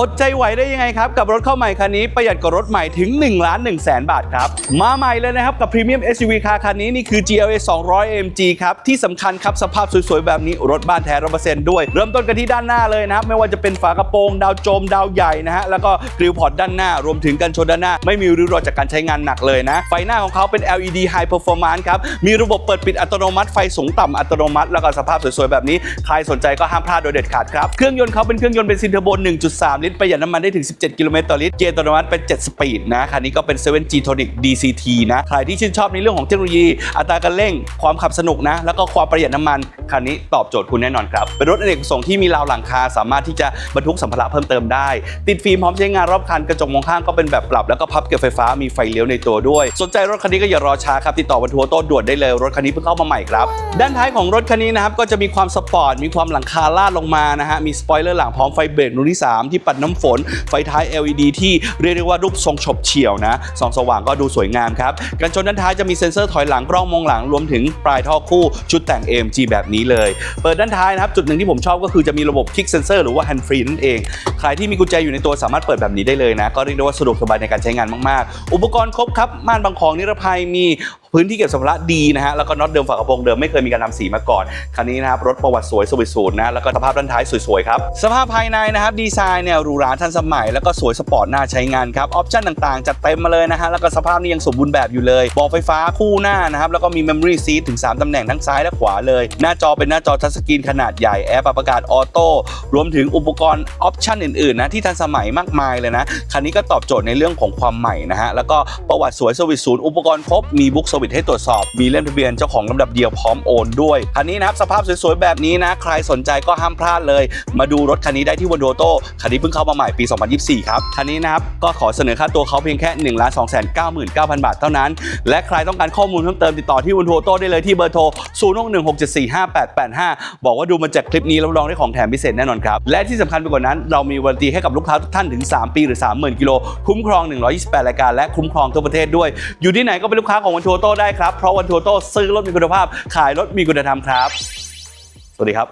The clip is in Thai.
อดใจไหวได้ยังไงครับ กับรถเข้าใหม่คันนี้ประหยัดกว่ารถใหม่ถึง 1 ล้าน1แสนบาทครับ มาใหม่เลยนะครับ กับพรีเมียม SUV คาคันนี้นี่คือ GLA 200 MG ครับ ที่สำคัญครับ สภาพสวยๆ แบบนี้รถบ้านแท้ร้อด้วย เริ่มต้นกันที่ด้านหน้าเลยนะครับ ไม่ว่าจะเป็นฝากระโปรง ดาวโจม ดาวใหญ่นะฮะแล้วก็กริลพอร์ตด้านหน้ารวมถึงกันชนด้านหน้า ไม่มีริ้วรอยจากการใช้งานหนักเลยนะไฟหน้าของเขาเป็น LED High Performance ครับมีระบบเปิดปิดอัตโนมัติไฟสูงต่ำอัตโนมัติ แล้วก็สภาพสวยๆแบบนี้ใครสนใจก็ห้ามพลาดโดยเด็ดขาดครับเครื่องยนต์เขาเป็นเครื่องยนต์เบนซินเทอร์โบ1.3ลิตรประหยัดน้ำมันได้ถึง 17 กิโลเมตรต่อลิตรเกียร์อัตโนมัติเป็น 7 สปีดนะคันนี้ก็เป็น 7G Tonic DCT นะใครที่ชื่นชอบในเรื่องของเทคโนโลยี อัตราการเร่งความขับสนุกนะ แล้วก็ความประหยัดน้ำมันคันนี้ตอบโจทย์คุณแน่นอนครับเป็นรถอเนกประสงค์ที่มีราวหลังคาสามารถที่จะบรรทุกสัมภาระเพิ่มเติมได้ ติดฟิล์มพร้อมใช้งานรอบคันกระจกมองข้างก็เป็นแบบปรับแล้วก็พับเก็บไฟฟ้ามีไฟเลี้ยวในตัวด้วย สนใจรถคันนี้ก็อย่ารอช้าครับติดต่อวันทัวร์โต้ด่วนได้เลยรถคันนี้เพิ่งเข้ามาใหม่ครับด้านท้ายของรถคันนี้นะครับก็จะมีความสปอร์ตมีความหลังคาลาดลงมานะฮะมีสปอยเลอร์หลังพร้อมไฟเบรกรุ่นที่3ที่ปัดน้ำฝน ไฟท้าย LED ที่เรียกได้ว่ารูปทรงฉบเฉี่ยวนะส่องสว่างก็ดูสวยงามครับกันชนด้านท้ายจะมีเซ็นเซอร์ถอยหลังกล้องมองหลังรวมถึงปลายท่อคู่ชุดแต่ง AMG แบบนี้เลย เปิดด้านท้ายนะครับจุดหนึ่งที่ผมชอบก็คือจะมีระบบคลิกเซนเซอร์หรือว่า hand free นั่นเอง ใครที่มีกุญแจอยู่ในตัวสามารถเปิดแบบนี้ได้เลยนะก็เรียกได้ว่าสะดวกสบายในการใช้งานมากๆ อุปกรณ์ครบครับม่านบังของนิรภัยมีพื้นที่เก็บสัมภาระดีนะฮะ แล้วก็น็อตเดิมฝากระโปรงเดิมไม่เคยมีการทำสีมาก่อน คันนี้นะครับ รถประวัติสวยสวิตศูนย์นะ แล้วก็สภาพด้านท้ายสวยๆครับ สภาพภายในนะครับ ดีไซน์เนี่ยรูหราทันสมัย แล้วก็สวยสปอร์ตน่าใช้งานครับ ออปชั่นต่างๆ จัดเต็มมาเลยนะฮะ แล้วก็สภาพนี่ยังสมบูรณ์แบบอยู่เลยบอกไฟฟ้าคู่หน้านะครับ แล้วก็มี memory seat ถึง 3 ตำแหน่งทั้งซ้ายและขวาเลย หน้าจอเป็นหน้าจอทัชสกรีนขนาดใหญ่แอร์ปรับอากาศออโต้รวมถึงอุปกรณ์ออปชั่นอื่นๆนะที่ทันสมัยมากมายเลยนะคันนี้ก็ตอบโจทย์ในเรื่องของความใหม่นะฮะแล้วก็ประวัติสวยสวิตศูนย์อุปกรณ์ครบมีบุ๊กสวิตให้ตรวจสอบมีเล่มทะเบียนเจ้าของลำดับเดียวพร้อมโอนด้วยคันนี้นะครับสภาพสวยๆแบบนี้นะ ใครสนใจก็ห้ามพลาดเลย มาดูรถคันนี้ได้ที่วันโดโต้คันนี้เพิ่งเข้ามาใหม่ปี 2024 ครับคันนี้นะครับก็ขอเสนอค่าตัวเขาเพียงแค่1,299,000 บาทเท่านั้น และใครต้องการข้อมูลเพิ่มเติมติดต่อที่วันโดโต้ได้เลยที่เบอร์โทร 0 6 1 6 7 4 5 8 8 5 บอกว่าดูมาจากคลิปนี้รับรองได้ของแถมพิเศษแน่นอนครับ และที่สำคัญไปกว่านั้น เรามีวารันตีให้กับลูกค้าทุกท่านถึง 3 ปีหรือ 30,000 กิโล คุ้มครอง 128 รายการและคุ้มครองทั่วประเทศด้วย อยู่ที่ไหนก็เป็นลูกค้าของวันทัวโต้ได้ครับ เพราะวันทัวโต้ซื้อรถมีคุณภาพ ขายรถมีคุณธรรมครับ สวัสดีครับ